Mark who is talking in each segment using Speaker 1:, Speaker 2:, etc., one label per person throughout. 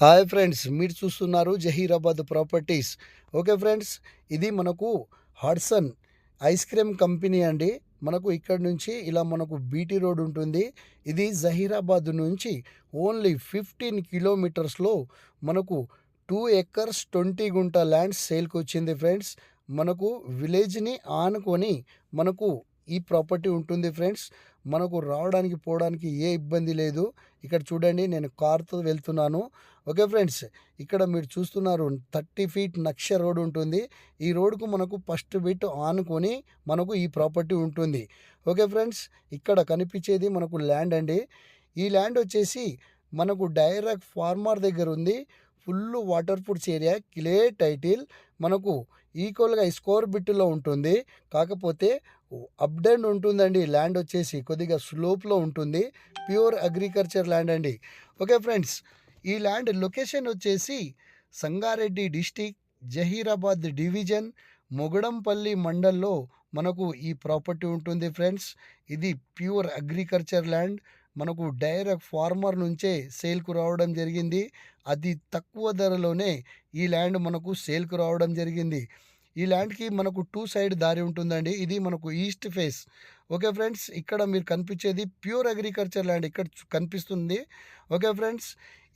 Speaker 1: Hi friends మీరు చూస్తున్నారు Zaheerabad properties. Okay friends ఇది మనకు హాడ్సన్ ఐస్ క్రీమ్ కంపెనీ అండి. మనకు ఇక్కడ నుంచి ఇలా మనకు బీటీ రోడ్ ఉంటుంది. ఇది జహీరాబాద్ నుంచి ఓన్లీ ఫిఫ్టీన్ కిలోమీటర్స్లో మనకు టూ ఎకర్స్ ట్వంటీ గుంట ల్యాండ్ సేల్కి వచ్చింది ఫ్రెండ్స్. మనకు విలేజ్ని ఆనుకొని మనకు ఈ ప్రాపర్టీ ఉంటుంది ఫ్రెండ్స్. మనకు రావడానికి పోవడానికి ఏ ఇబ్బంది లేదు. ఇక్కడ చూడండి నేను కార్తో వెళ్తున్నాను. ఓకే ఫ్రెండ్స్ ఇక్కడ మీరు చూస్తున్నారు థర్టీ ఫీట్ నక్ష రోడ్ ఉంటుంది. ఈ రోడ్కు మనకు ఫస్ట్ బిట్ ఆనుకొని మనకు ఈ ప్రాపర్టీ ఉంటుంది. ఓకే ఫ్రెండ్స్ ఇక్కడ కనిపించేది మనకు ల్యాండ్ అండి. ఈ ల్యాండ్ వచ్చేసి మనకు డైరెక్ట్ ఫార్మర్ దగ్గర ఉంది. Full water proofs area clay title. మనకు ఈక్వల్గా స్కోర్ బిట్లో ఉంటుంది. కాకపోతే అప్ డౌన్ ఉంటుందండి. ల్యాండ్ వచ్చేసి కొద్దిగా స్లోప్లో ఉంటుంది. ప్యూర్ అగ్రికల్చర్ ల్యాండ్ అండి. ఓకే ఫ్రెండ్స్ ఈ ల్యాండ్ లొకేషన్ వచ్చేసి సంగారెడ్డి డిస్టిక్ జహీరాబాద్ డివిజన్ మొగడంపల్లి మండల్లో మనకు ఈ ప్రాపర్టీ ఉంటుంది ఫ్రెండ్స్. ఇది ప్యూర్ అగ్రికల్చర్ ల్యాండ్. మనకు డైరెక్ట్ ఫార్మర్ నుంచే సేల్కు రావడం జరిగింది. అది తక్కువ ధరలోనే ఈ ల్యాండ్ మనకు సేల్కు రావడం జరిగింది. ఈ ల్యాండ్కి మనకు టూ సైడ్ దారి ఉంటుందండి. ఇది మనకు ఈస్ట్ ఫేస్. ఓకే ఫ్రెండ్స్ ఇక్కడ మీరు కనిపించేది ప్యూర్ అగ్రికల్చర్ ల్యాండ్ ఇక్కడ కనిపిస్తుంది. ఓకే ఫ్రెండ్స్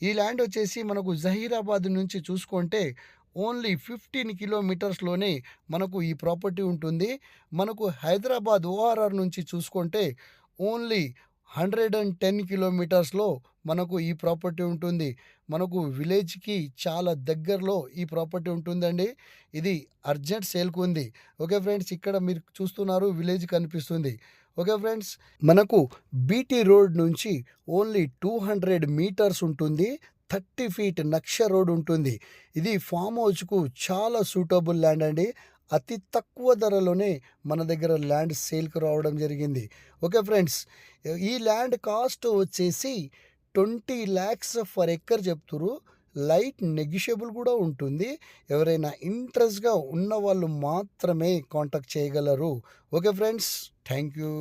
Speaker 1: ఈ ల్యాండ్ వచ్చేసి మనకు జహీరాబాద్ నుంచి చూసుకుంటే ఓన్లీ ఫిఫ్టీన్ కిలోమీటర్స్లోనే మనకు ఈ ప్రాపర్టీ ఉంటుంది. మనకు హైదరాబాద్ ఓఆర్ఆర్ నుంచి చూసుకుంటే ఓన్లీ హండ్రెడ్ అండ్ టెన్ కిలోమీటర్స్లో మనకు ఈ ప్రాపర్టీ ఉంటుంది. మనకు విలేజ్కి చాలా దగ్గరలో ఈ ప్రాపర్టీ ఉంటుందండి. ఇది అర్జెంట్ సేల్కు ఉంది. ఓకే ఫ్రెండ్స్ ఇక్కడ మీరు చూస్తున్నారు విలేజ్ కనిపిస్తుంది. ఓకే ఫ్రెండ్స్ మనకు బీటీ రోడ్ నుంచి ఓన్లీ టూ హండ్రెడ్ మీటర్స్ ఉంటుంది. థర్టీ ఫీట్ నక్ష రోడ్ ఉంటుంది. ఇది ఫామ్ హౌస్కు చాలా సూటబుల్ ల్యాండ్ అండి. అతి తక్కువ ధరలోనే మన దగ్గర ల్యాండ్ సేల్కి రావడం జరిగింది. ఓకే ఫ్రెండ్స్ ఈ ల్యాండ్ కాస్ట్ వచ్చేసి ట్వంటీ ల్యాక్స్ ఫర్ ఎక్కర్ చెప్తురు లైట్ నెగిషియబుల్ కూడా ఉంటుంది. ఎవరైనా ఇంట్రెస్ట్గా ఉన్న వాళ్ళు మాత్రమే కాంటాక్ట్ చేయగలరు. Okay friends thank you